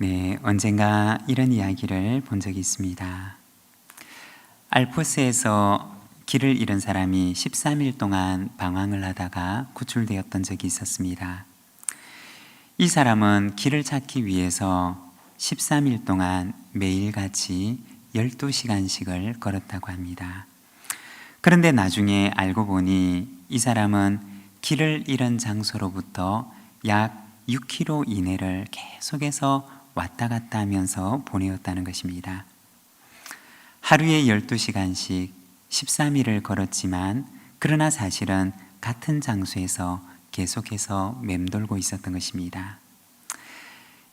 네, 언젠가 이런 이야기를 본 적이 있습니다. 알프스에서 길을 잃은 사람이 13일 동안 방황을 하다가 구출되었던 적이 있었습니다. 이 사람은 길을 찾기 위해서 13일 동안 매일같이 12시간씩을 걸었다고 합니다. 그런데 나중에 알고 보니 이 사람은 길을 잃은 장소로부터 약 6km 이내를 계속해서 왔다 갔다 하면서 보내었다는 것입니다. 하루에 12시간씩 13일을 걸었지만 그러나 사실은 같은 장소에서 계속해서 맴돌고 있었던 것입니다.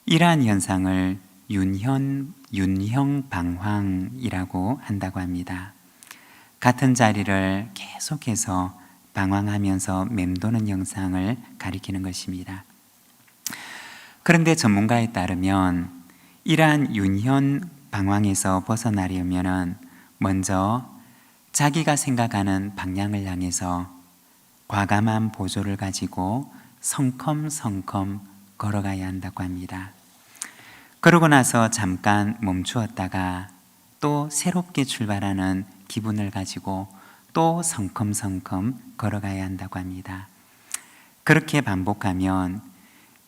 이러한 현상을 윤현, 윤형 방황이라고 한다고 합니다. 같은 자리를 계속해서 방황하면서 맴도는 영상을 가리키는 것입니다. 그런데 전문가에 따르면 이러한 윤현 방황에서 벗어나려면 먼저 자기가 생각하는 방향을 향해서 과감한 보조를 가지고 성컴성컴 걸어가야 한다고 합니다. 그러고 나서 잠깐 멈추었다가 또 새롭게 출발하는 기분을 가지고 또 성컴성컴 걸어가야 한다고 합니다. 그렇게 반복하면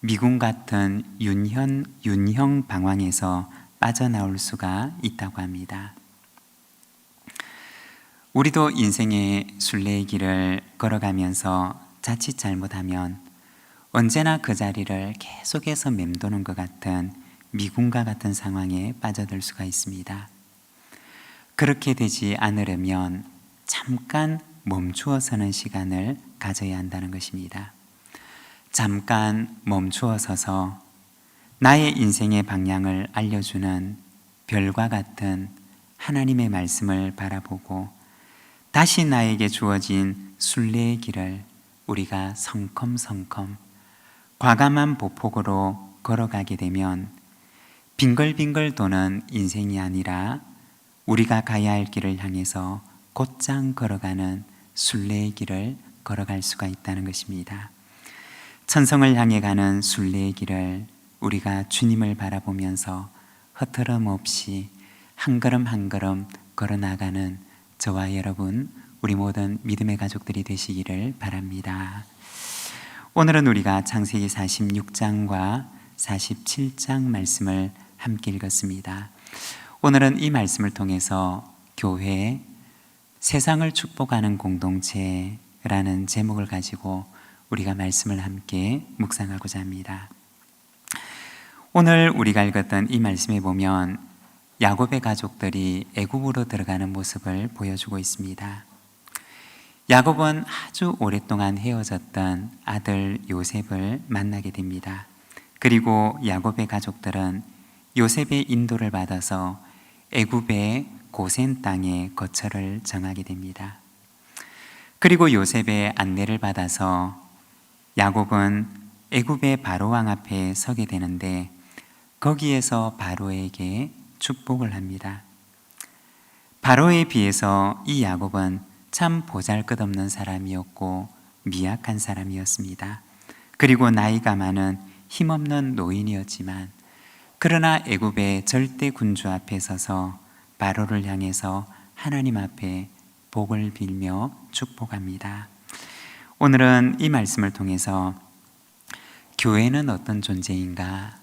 미군 같은 윤현, 윤형 방황에서 빠져나올 수가 있다고 합니다. 우리도 인생의 순례의 길을 걸어가면서 자칫 잘못하면 언제나 그 자리를 계속해서 맴도는 것 같은 미군과 같은 상황에 빠져들 수가 있습니다. 그렇게 되지 않으려면 잠깐 멈추어 서는 시간을 가져야 한다는 것입니다. 잠깐 멈추어 서서 나의 인생의 방향을 알려주는 별과 같은 하나님의 말씀을 바라보고 다시 나에게 주어진 순례의 길을 우리가 성컴성컴 과감한 보폭으로 걸어가게 되면 빙글빙글 도는 인생이 아니라 우리가 가야 할 길을 향해서 곧장 걸어가는 순례의 길을 걸어갈 수가 있다는 것입니다. 천성을 향해 가는 순례의 길을 우리가 주님을 바라보면서 허트럼 없이 한 걸음 한 걸음 걸어 나가는 저와 여러분 우리 모든 믿음의 가족들이 되시기를 바랍니다. 오늘은 우리가 창세기 46장과 47장 말씀을 함께 읽었습니다. 오늘은 이 말씀을 통해서 교회 세상을 축복하는 공동체라는 제목을 가지고 우리가 말씀을 함께 묵상하고자 합니다. 오늘 우리가 읽었던 이 말씀에 보면 야곱의 가족들이 애굽으로 들어가는 모습을 보여주고 있습니다. 야곱은 아주 오랫동안 헤어졌던 아들 요셉을 만나게 됩니다. 그리고 야곱의 가족들은 요셉의 인도를 받아서 애굽의 고센 땅에 거처를 정하게 됩니다. 그리고 요셉의 안내를 받아서 야곱은 애굽의 바로 왕 앞에 서게 되는데 거기에서 바로에게 축복을 합니다. 바로에 비해서 이 야곱은 참 보잘것없는 사람이었고 미약한 사람이었습니다. 그리고 나이가 많은 힘없는 노인이었지만 그러나 애굽의 절대 군주 앞에 서서 바로를 향해서 하나님 앞에 복을 빌며 축복합니다. 오늘은 이 말씀을 통해서 교회는 어떤 존재인가?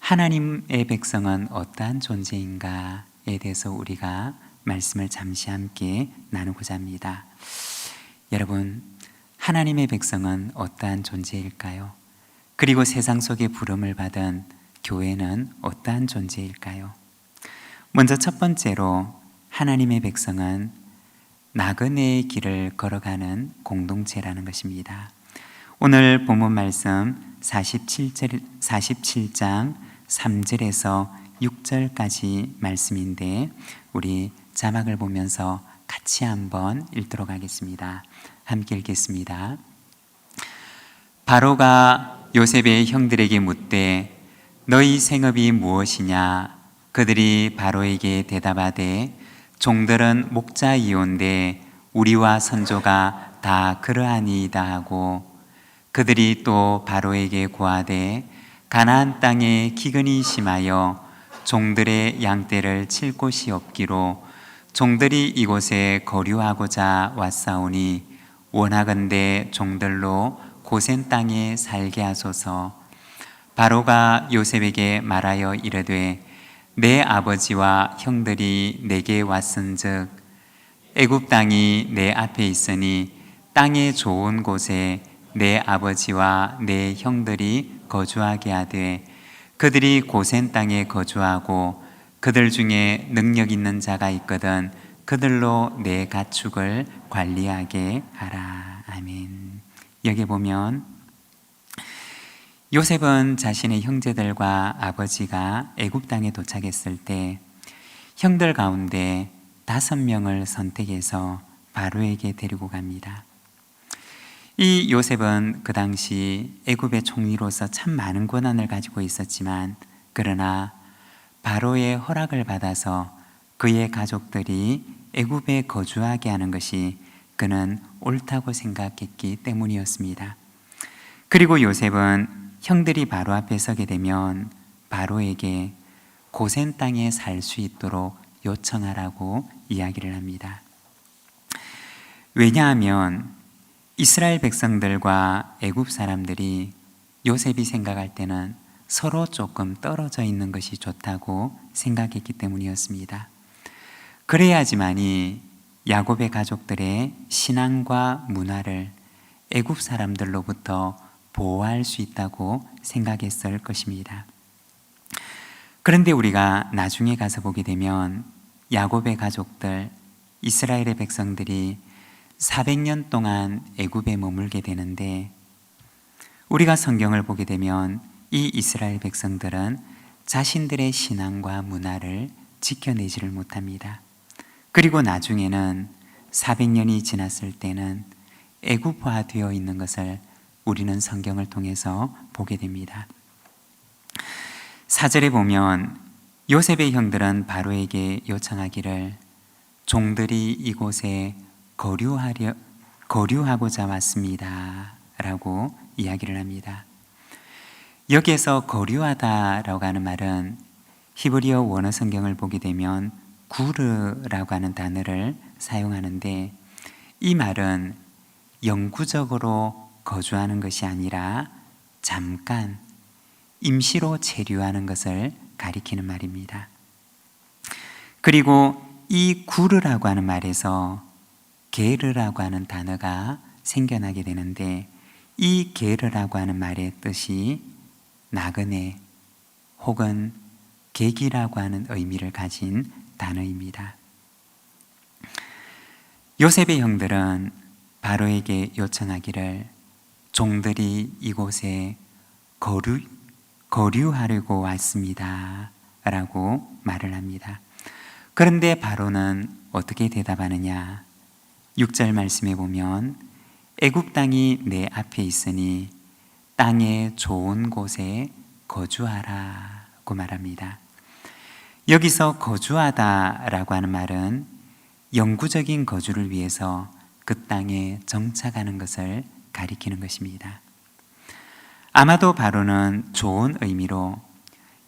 하나님의 백성은 어떠한 존재인가에 대해서 우리가 말씀을 잠시 함께 나누고자 합니다. 여러분, 하나님의 백성은 어떠한 존재일까요? 그리고 세상 속에 부름을 받은 교회는 어떠한 존재일까요? 먼저 첫 번째로 하나님의 백성은 나그네의 길을 걸어가는 공동체라는 것입니다. 오늘 본문 말씀 47절, 47장 3절에서 6절까지 말씀인데 우리 자막을 보면서 같이 한번 읽도록 하겠습니다. 함께 읽겠습니다. 바로가 요셉의 형들에게 묻되 너희 생업이 무엇이냐 그들이 바로에게 대답하되 종들은 목자이온데 우리와 선조가 다 그러하니이다 하고 그들이 또 바로에게 고하되 가나안 땅에 기근이 심하여 종들의 양떼를 칠 곳이 없기로 종들이 이곳에 거류하고자 왔사오니 원하건대 종들로 고센 땅에 살게 하소서. 바로가 요셉에게 말하여 이르되 내 아버지와 형들이 내게 왔은즉 애굽 땅이 내 앞에 있으니 땅의 좋은 곳에 내 아버지와 내 형들이 거주하게 하되 그들이 고센 땅에 거주하고 그들 중에 능력 있는 자가 있거든 그들로 내 가축을 관리하게 하라 아멘. 여기 보면 요셉은 자신의 형제들과 아버지가 애굽 땅에 도착했을 때 형들 가운데 다섯 명을 선택해서 바로에게 데리고 갑니다. 이 요셉은 그 당시 애굽의 총리로서 참 많은 권한을 가지고 있었지만 그러나 바로의 허락을 받아서 그의 가족들이 애굽에 거주하게 하는 것이 그는 옳다고 생각했기 때문이었습니다. 그리고 요셉은 형들이 바로 앞에 서게 되면 바로에게 고센 땅에 살 수 있도록 요청하라고 이야기를 합니다. 왜냐하면 이스라엘 백성들과 애굽 사람들이 요셉이 생각할 때는 서로 조금 떨어져 있는 것이 좋다고 생각했기 때문이었습니다. 그래야지만이 야곱의 가족들의 신앙과 문화를 애굽 사람들로부터 보호할 수 있다고 생각했을 것입니다. 그런데 우리가 나중에 가서 보게 되면 야곱의 가족들, 이스라엘의 백성들이 400년 동안 애굽에 머물게 되는데 우리가 성경을 보게 되면 이 이스라엘 백성들은 자신들의 신앙과 문화를 지켜내지를 못합니다. 그리고 나중에는 400년이 지났을 때는 애굽화되어 있는 것을 우리는 성경을 통해서 보게 됩니다. 사절에 보면 요셉의 형들은 바로에게 요청하기를 종들이 이곳에 거류하려 거류하고자 왔습니다. 라고 이야기를 합니다. 여기에서 거류하다라고 하는 말은 히브리어 원어 성경을 보게 되면 구르라고 하는 단어를 사용하는데 이 말은 영구적으로 거주하는 것이 아니라 잠깐 임시로 체류하는 것을 가리키는 말입니다. 그리고 이 구르라고 하는 말에서 게르라고 하는 단어가 생겨나게 되는데 이 게르라고 하는 말의 뜻이 나그네 혹은 계기라고 하는 의미를 가진 단어입니다. 요셉의 형들은 바로에게 요청하기를 종들이 이곳에 거류, 거류하려고 왔습니다. 라고 말을 합니다. 그런데 바로는 어떻게 대답하느냐? 6절 말씀에 보면 애굽 땅이 내 앞에 있으니 땅의 좋은 곳에 거주하라고 말합니다. 여기서 거주하다라고 하는 말은 영구적인 거주를 위해서 그 땅에 정착하는 것을 가리키는 것입니다. 아마도 바로는 좋은 의미로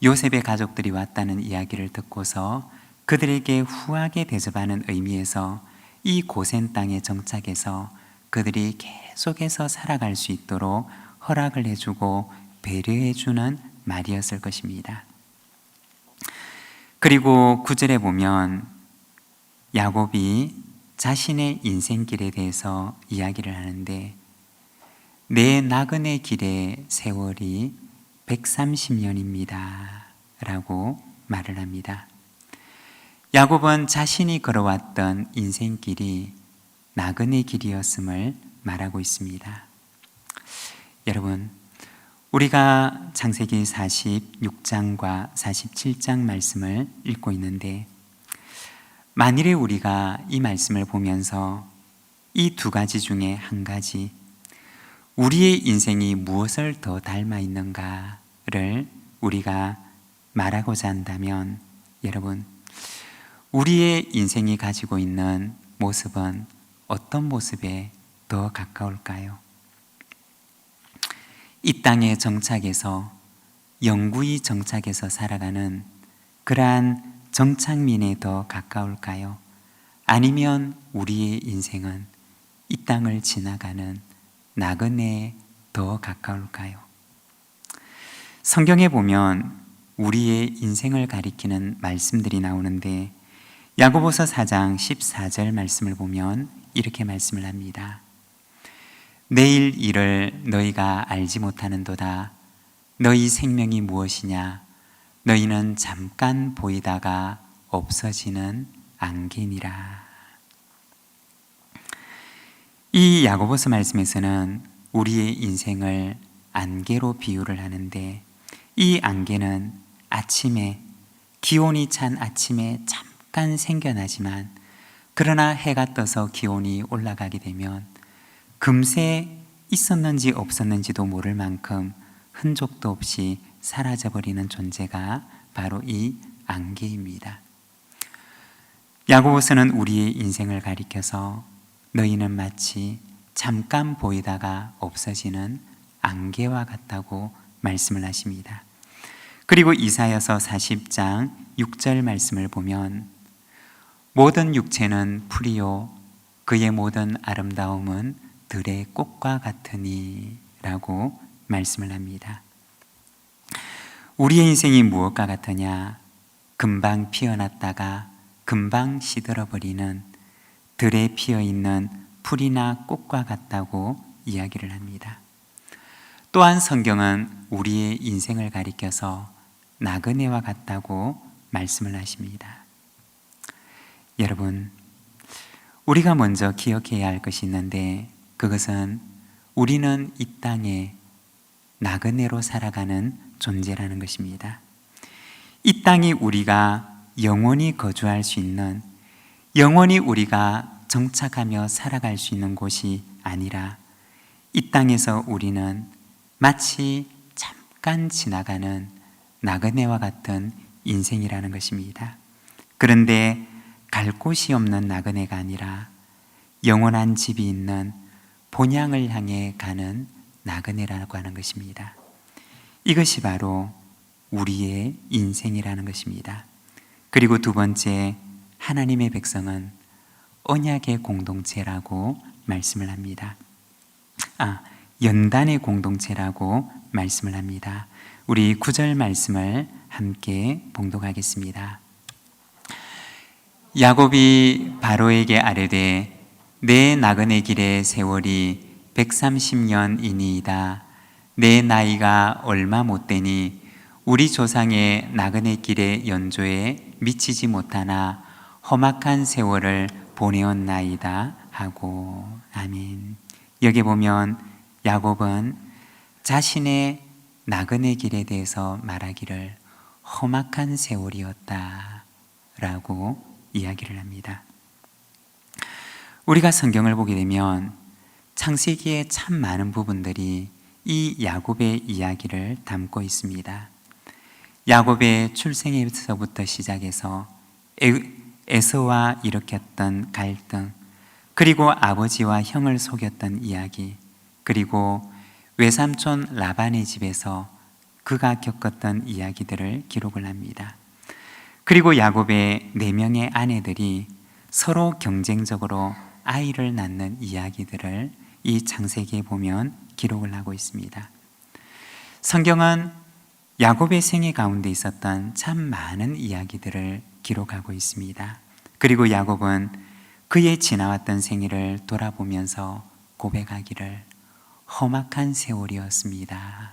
요셉의 가족들이 왔다는 이야기를 듣고서 그들에게 후하게 대접하는 의미에서 이 고센 땅에 정착해서 그들이 계속해서 살아갈 수 있도록 허락을 해주고 배려해주는 말이었을 것입니다. 그리고 구절에 보면 야곱이 자신의 인생길에 대해서 이야기를 하는데 내 나그네 길의 세월이 130년입니다. 라고 말을 합니다. 야곱은 자신이 걸어왔던 인생길이 나그네 길이었음을 말하고 있습니다. 여러분, 우리가 창세기 46장과 47장 말씀을 읽고 있는데 만일에 우리가 이 말씀을 보면서 이 두 가지 중에 한 가지 우리의 인생이 무엇을 더 닮아 있는가를 우리가 말하고자 한다면 여러분 우리의 인생이 가지고 있는 모습은 어떤 모습에 더 가까울까요? 이 땅에 정착해서 영구히 정착해서 살아가는 그러한 정착민에 더 가까울까요? 아니면 우리의 인생은 이 땅을 지나가는 나그네에 더 가까울까요? 성경에 보면 우리의 인생을 가리키는 말씀들이 나오는데 야고보서 4장 14절 말씀을 보면 이렇게 말씀을 합니다. 내일 일을 너희가 알지 못하는도다. 너희 생명이 무엇이냐? 너희는 잠깐 보이다가 없어지는 안개니라. 이 야고보서 말씀에서는 우리의 인생을 안개로 비유를 하는데 이 안개는 아침에 기온이 찬 아침에 잠깐 생겨나지만 그러나 해가 떠서 기온이 올라가게 되면 금세 있었는지 없었는지도 모를 만큼 흔적도 없이 사라져버리는 존재가 바로 이 안개입니다. 야고보서는 우리의 인생을 가리켜서 너희는 마치 잠깐 보이다가 없어지는 안개와 같다고 말씀을 하십니다. 그리고 이사여서 40장 6절 말씀을 보면 모든 육체는 풀이요 그의 모든 아름다움은 들의 꽃과 같으니 라고 말씀을 합니다. 우리의 인생이 무엇과 같으냐? 금방 피어났다가 금방 시들어버리는 들에 피어 있는 풀이나 꽃과 같다고 이야기를 합니다. 또한 성경은 우리의 인생을 가리켜서 나그네와 같다고 말씀을 하십니다. 여러분, 우리가 먼저 기억해야 할 것이 있는데 그것은 우리는 이 땅에 나그네로 살아가는 존재라는 것입니다. 이 땅이 우리가 영원히 거주할 수 있는 영원히 우리가 정착하며 살아갈 수 있는 곳이 아니라 이 땅에서 우리는 마치 잠깐 지나가는 나그네와 같은 인생이라는 것입니다. 그런데 갈 곳이 없는 나그네가 아니라 영원한 집이 있는 본향을 향해 가는 나그네라고 하는 것입니다. 이것이 바로 우리의 인생이라는 것입니다. 그리고 두 번째, 하나님의 백성은 언약의 공동체라고 말씀을 합니다. 아, 연단의 공동체라고 말씀을 합니다. 우리 구절 말씀을 함께 봉독하겠습니다. 야곱이 바로에게 아뢰되 내 나그네 길의 세월이 130년이니이다. 내 나이가 얼마 못 되니 우리 조상의 나그네 길의 연조에 미치지 못하나 험악한 세월을 보내었나이다 하고 아멘. 여기 보면 야곱은 자신의 나그네 길에 대해서 말하기를 험악한 세월이었다 라고 이야기를 합니다. 우리가 성경을 보게 되면 창세기의 참 많은 부분들이 이 야곱의 이야기를 담고 있습니다. 야곱의 출생에서부터 시작해서 에서와 일으켰던 갈등, 그리고 아버지와 형을 속였던 이야기, 그리고 외삼촌 라반의 집에서 그가 겪었던 이야기들을 기록을 합니다. 그리고 야곱의 네 명의 아내들이 서로 경쟁적으로 아이를 낳는 이야기들을 이 창세기에 보면 기록을 하고 있습니다. 성경은 야곱의 생애 가운데 있었던 참 많은 이야기들을 기록하고 있습니다. 그리고 야곱은 그의 지나왔던 생애를 돌아보면서 고백하기를 험악한 세월이었습니다.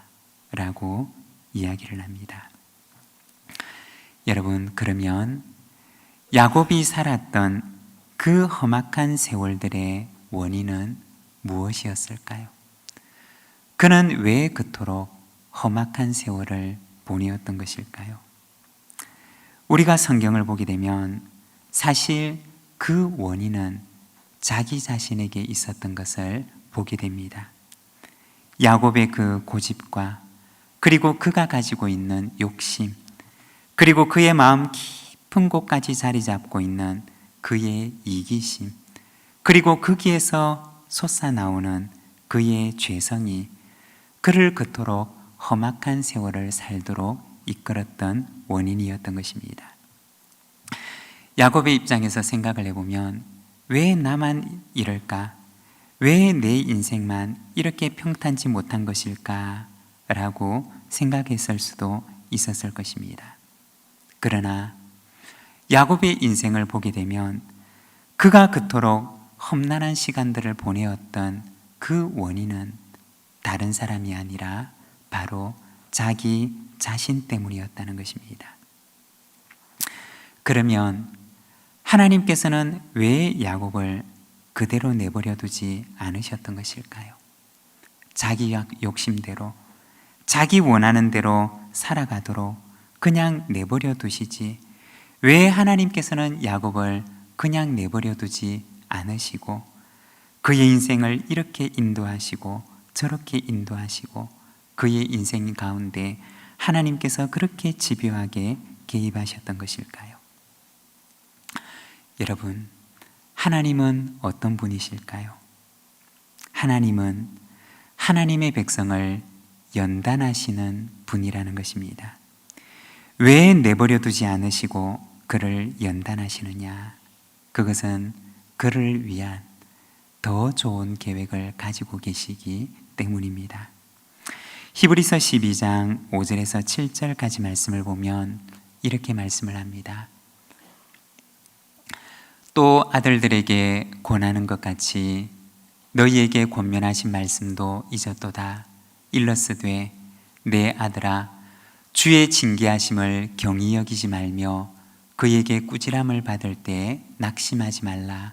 라고 이야기를 합니다. 여러분, 그러면 야곱이 살았던 그 험악한 세월들의 원인은 무엇이었을까요? 그는 왜 그토록 험악한 세월을 보내었던 것일까요? 우리가 성경을 보게 되면 사실 그 원인은 자기 자신에게 있었던 것을 보게 됩니다. 야곱의 그 고집과 그리고 그가 가지고 있는 욕심, 그리고 그의 마음 깊은 곳까지 자리 잡고 있는 그의 이기심, 그리고 거기에서 솟아나오는 그의 죄성이 그를 그토록 험악한 세월을 살도록 이끌었던 원인이었던 것입니다. 야곱의 입장에서 생각을 해보면 왜 나만 이럴까? 왜 내 인생만 이렇게 평탄치 못한 것일까? 라고 생각했을 수도 있었을 것입니다. 그러나 야곱의 인생을 보게 되면 그가 그토록 험난한 시간들을 보내었던 그 원인은 다른 사람이 아니라 바로 자기 자신 때문이었다는 것입니다. 그러면 하나님께서는 왜 야곱을 그대로 내버려 두지 않으셨던 것일까요? 자기 욕심대로, 자기 원하는 대로 살아가도록 그냥 내버려 두시지, 왜 하나님께서는 야곱을 그냥 내버려 두지 않으시고, 그의 인생을 이렇게 인도하시고, 저렇게 인도하시고, 그의 인생 가운데 하나님께서 그렇게 집요하게 개입하셨던 것일까요? 여러분, 하나님은 어떤 분이실까요? 하나님은 하나님의 백성을 연단하시는 분이라는 것입니다. 왜 내버려 두지 않으시고 그를 연단하시느냐? 그것은 그를 위한 더 좋은 계획을 가지고 계시기 때문입니다. 히브리서 12장 5절에서 7절까지 말씀을 보면 이렇게 말씀을 합니다. 또 아들들에게 권하는 것 같이 너희에게 권면하신 말씀도 잊었도다. 일러스되 내 아들아 주의 징계하심을 경히 여기지 말며 그에게 꾸지람을 받을 때 낙심하지 말라.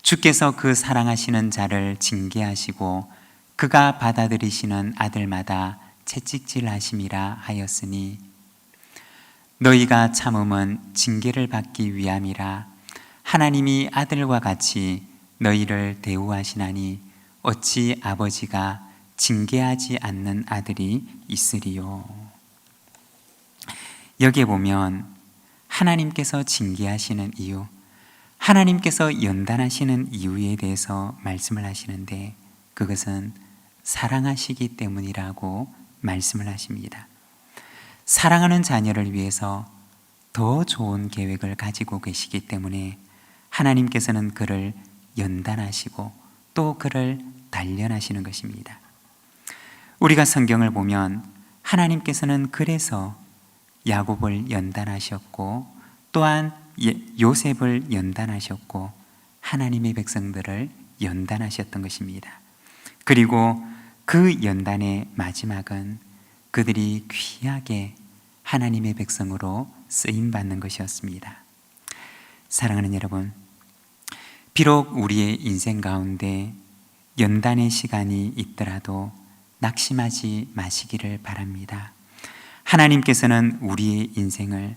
주께서 그 사랑하시는 자를 징계하시고 그가 받아들이시는 아들마다 채찍질 하심이라 하였으니 너희가 참음은 징계를 받기 위함이라 하나님이 아들과 같이 너희를 대우하시나니 어찌 아버지가 징계하지 않는 아들이 있으리요. 여기에 보면 하나님께서 징계하시는 이유, 하나님께서 연단하시는 이유에 대해서 말씀을 하시는데 그것은 사랑하시기 때문이라고 말씀을 하십니다. 사랑하는 자녀를 위해서 더 좋은 계획을 가지고 계시기 때문에 하나님께서는 그를 연단하시고 또 그를 단련하시는 것입니다. 우리가 성경을 보면 하나님께서는 그래서 야곱을 연단하셨고 또한 예, 요셉을 연단하셨고 하나님의 백성들을 연단하셨던 것입니다. 그리고 그 연단의 마지막은 그들이 귀하게 하나님의 백성으로 쓰임 받는 것이었습니다. 사랑하는 여러분, 비록 우리의 인생 가운데 연단의 시간이 있더라도 낙심하지 마시기를 바랍니다. 하나님께서는 우리의 인생을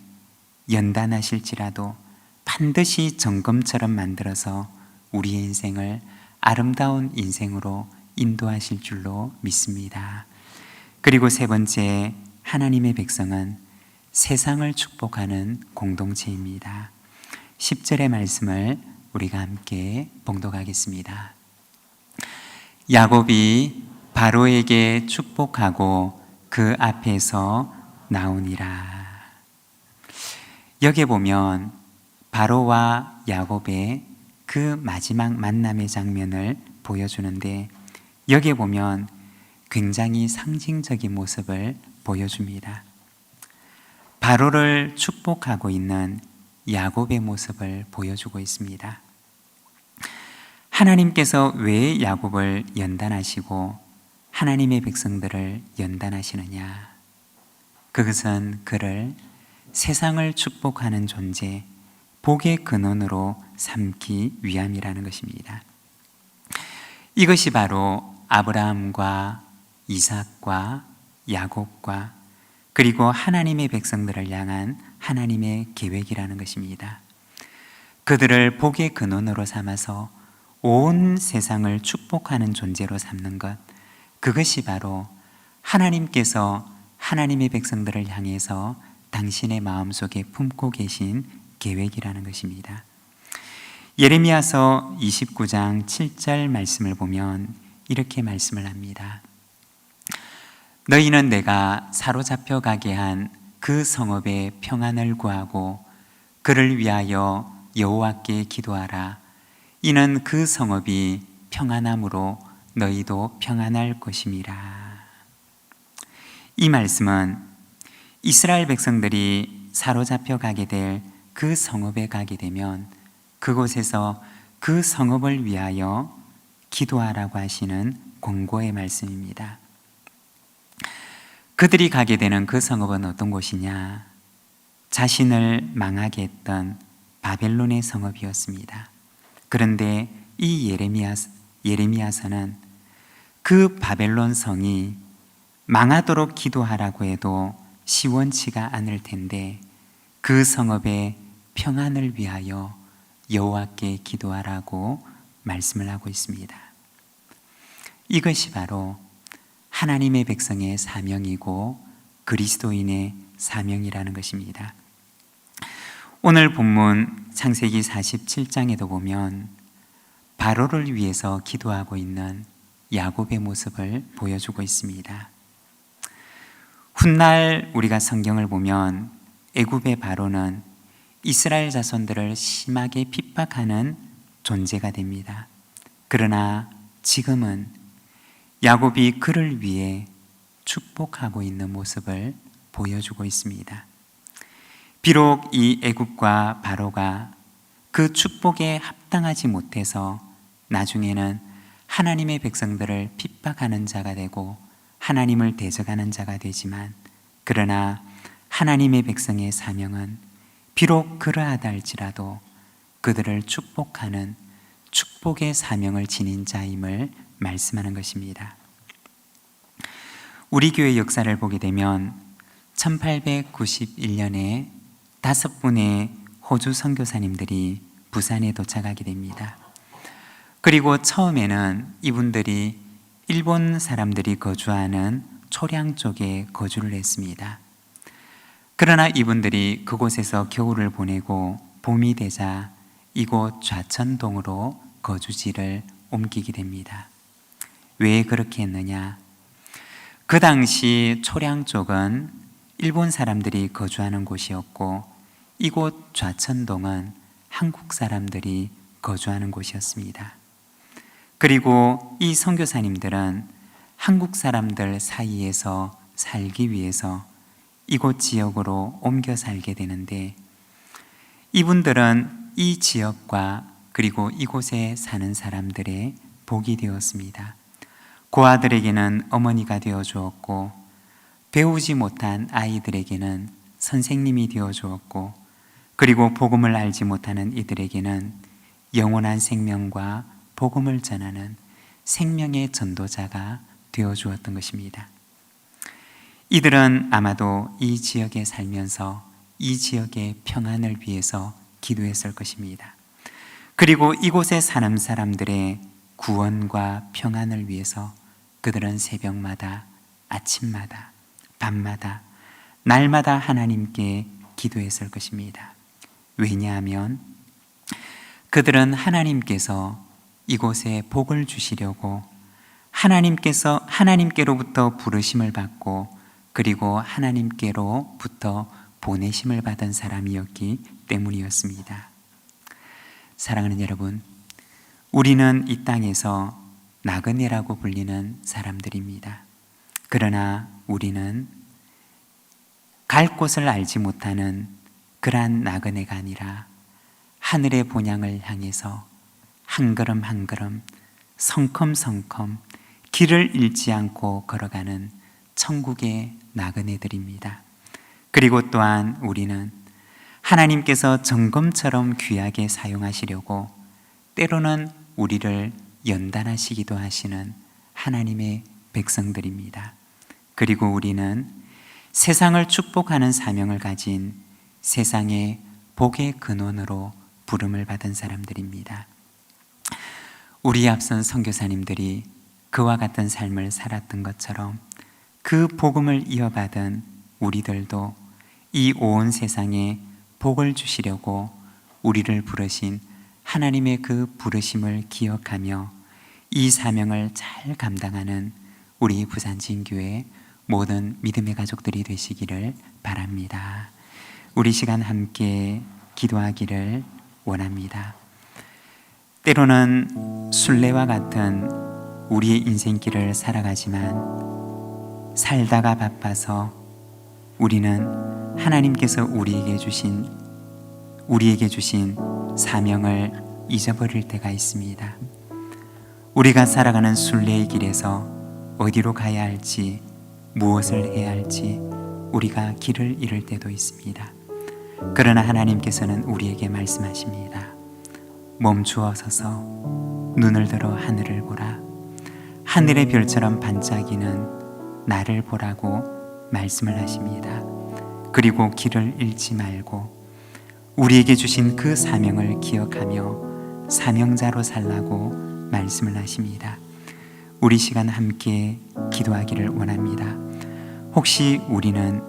연단하실지라도 반드시 점검처럼 만들어서 우리의 인생을 아름다운 인생으로 인도하실 줄로 믿습니다. 그리고 세 번째, 하나님의 백성은 세상을 축복하는 공동체입니다. 10절의 말씀을 우리가 함께 봉독하겠습니다. 야곱이 바로에게 축복하고 그 앞에서 나오니라. 여기에 보면 바로와 야곱의 그 마지막 만남의 장면을 보여주는데 여기에 보면 굉장히 상징적인 모습을 보여줍니다. 바로를 축복하고 있는 야곱의 모습을 보여주고 있습니다. 하나님께서 왜 야곱을 연단하시고 하나님의 백성들을 연단하시느냐? 그것은 그를 세상을 축복하는 존재, 복의 근원으로 삼기 위함이라는 것입니다. 이것이 바로 아브라함과 이삭과 야곱과 그리고 하나님의 백성들을 향한 하나님의 계획이라는 것입니다. 그들을 복의 근원으로 삼아서 온 세상을 축복하는 존재로 삼는 것, 그것이 바로 하나님께서 하나님의 백성들을 향해서 당신의 마음속에 품고 계신 계획이라는 것입니다. 예레미야서 29장 7절 말씀을 보면 이렇게 말씀을 합니다. 너희는 내가 사로잡혀 가게 한 그 성읍의 평안을 구하고 그를 위하여 여호와께 기도하라. 이는 그 성읍이 평안함으로 너희도 평안할 것임이라. 이 말씀은 이스라엘 백성들이 사로잡혀 가게 될 그 성읍에 가게 되면 그곳에서 그 성읍을 위하여 기도하라고 하시는 권고의 말씀입니다. 그들이 가게 되는 그 성읍은 어떤 곳이냐? 자신을 망하게 했던 바벨론의 성읍이었습니다. 그런데 이 예레미야, 예레미야서는 그 바벨론 성이 망하도록 기도하라고 해도 시원치가 않을 텐데 그 성읍의 평안을 위하여 여호와께 기도하라고 말씀을 하고 있습니다. 이것이 바로 하나님의 백성의 사명이고 그리스도인의 사명이라는 것입니다. 오늘 본문 창세기 47장에도 보면 바로를 위해서 기도하고 있는 야곱의 모습을 보여주고 있습니다. 훗날 우리가 성경을 보면 애굽의 바로는 이스라엘 자손들을 심하게 핍박하는 존재가 됩니다. 그러나 지금은 야곱이 그를 위해 축복하고 있는 모습을 보여주고 있습니다. 비록 이 애굽과 바로가 그 축복에 합당하지 못해서 나중에는 하나님의 백성들을 핍박하는 자가 되고 하나님을 대적하는 자가 되지만 그러나 하나님의 백성의 사명은 비록 그러하다 할지라도 그들을 축복하는 축복의 사명을 지닌 자임을 말씀하는 것입니다. 우리 교회 역사를 보게 되면 1891년에 다섯 분의 호주 선교사님들이 부산에 도착하게 됩니다. 그리고 처음에는 이분들이 일본 사람들이 거주하는 초량 쪽에 거주를 했습니다. 그러나 이분들이 그곳에서 겨울을 보내고 봄이 되자 이곳 좌천동으로 거주지를 옮기게 됩니다. 왜 그렇게 했느냐? 그 당시 초량 쪽은 일본 사람들이 거주하는 곳이었고 이곳 좌천동은 한국 사람들이 거주하는 곳이었습니다. 그리고 이 선교사님들은 한국 사람들 사이에서 살기 위해서 이곳 지역으로 옮겨 살게 되는데 이분들은 이 지역과 그리고 이곳에 사는 사람들의 복이 되었습니다. 고아들에게는 어머니가 되어 주었고 배우지 못한 아이들에게는 선생님이 되어 주었고 그리고 복음을 알지 못하는 이들에게는 영원한 생명과 복음을 전하는 생명의 전도자가 되어 주었던 것입니다. 이들은 아마도 이 지역에 살면서 이 지역의 평안을 위해서 기도했을 것입니다. 그리고 이곳에 사는 사람들의 구원과 평안을 위해서 그들은 새벽마다, 아침마다, 밤마다, 날마다 하나님께 기도했을 것입니다. 왜냐하면 그들은 하나님께서 이곳에 복을 주시려고 하나님께서 하나님께로부터 부르심을 받고 그리고 하나님께로부터 보내심을 받은 사람이었기 때문이었습니다. 사랑하는 여러분, 우리는 이 땅에서 나그네라고 불리는 사람들입니다. 그러나 우리는 갈 곳을 알지 못하는 그러한 나그네가 아니라 하늘의 본향을 향해서 한 걸음 한 걸음 성컴성컴 길을 잃지 않고 걸어가는 천국의 나그네들입니다. 그리고 또한 우리는 하나님께서 점검처럼 귀하게 사용하시려고 때로는 우리를 연단하시기도 하시는 하나님의 백성들입니다. 그리고 우리는 세상을 축복하는 사명을 가진 세상의 복의 근원으로 부름을 받은 사람들입니다. 우리 앞선 선교사님들이 그와 같은 삶을 살았던 것처럼 그 복음을 이어받은 우리들도 이 온 세상에 복을 주시려고 우리를 부르신 하나님의 그 부르심을 기억하며 이 사명을 잘 감당하는 우리 부산진교회 모든 믿음의 가족들이 되시기를 바랍니다. 우리 시간 함께 기도하기를 원합니다. 때로는 순례와 같은 우리의 인생길을 살아가지만 살다가 바빠서 우리는 하나님께서 우리에게 주신 우리에게 주신 사명을 잊어버릴 때가 있습니다. 우리가 살아가는 순례의 길에서 어디로 가야 할지 무엇을 해야 할지 우리가 길을 잃을 때도 있습니다. 그러나 하나님께서는 우리에게 말씀하십니다. 멈추어 서서 눈을 들어 하늘을 보라. 하늘의 별처럼 반짝이는 나를 보라고 말씀을 하십니다. 그리고 길을 잃지 말고 우리에게 주신 그 사명을 기억하며 사명자로 살라고 말씀을 하십니다. 우리 시간 함께 기도하기를 원합니다. 혹시 우리는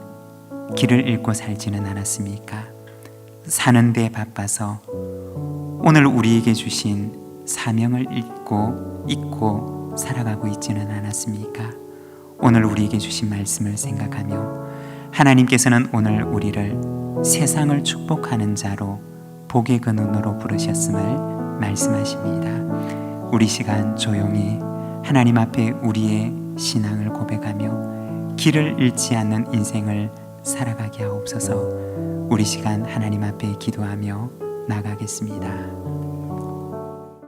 길을 잃고 살지는 않았습니까? 사는데 바빠서 오늘 우리에게 주신 사명을 잊고 잊고 살아가고 있지는 않았습니까? 오늘 우리에게 주신 말씀을 생각하며 하나님께서는 오늘 우리를 세상을 축복하는 자로 복의 그 눈으로 부르셨음을 말씀하십니다. 우리 시간 조용히 하나님 앞에 우리의 신앙을 고백하며 길을 잃지 않는 인생을 살아가게 하옵소서. 우리 시간 하나님 앞에 기도하며 나가겠습니다.